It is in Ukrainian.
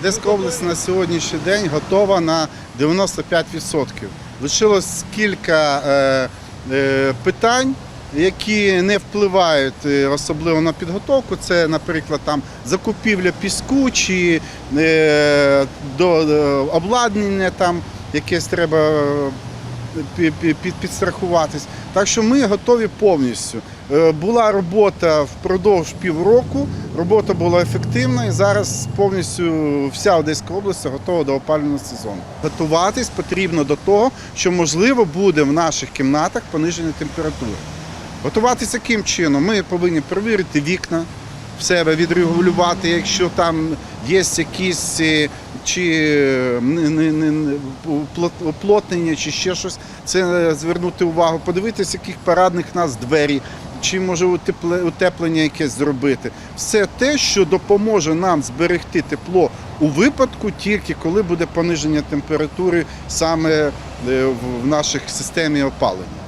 Одеська область на сьогоднішній день готова на 95%. Лишилось кілька е, е, питань, які не впливають е, особливо на підготовку. Це, наприклад, там закупівля піску чи до, обладнання, там якесь треба підстрахуватись. Так що ми готові повністю. Е, Була робота впродовж півроку, робота була ефективна і зараз повністю вся Одеська область готова до опалювального сезону. Готуватись потрібно до того, що можливо буде в наших кімнатах пониження температури. Готуватися яким чином? Ми повинні перевірити вікна в себе, відрегулювати, якщо там є якісь е, чи е, не- не- не- не- уплот- уплотнення, чи ще щось, це звернути увагу, подивитися, яких парадних нас двері, чи може утепле- утеплення якесь зробити. Все те, що допоможе нам зберегти тепло у випадку, тільки коли буде пониження температури саме е, в наших системі опалення.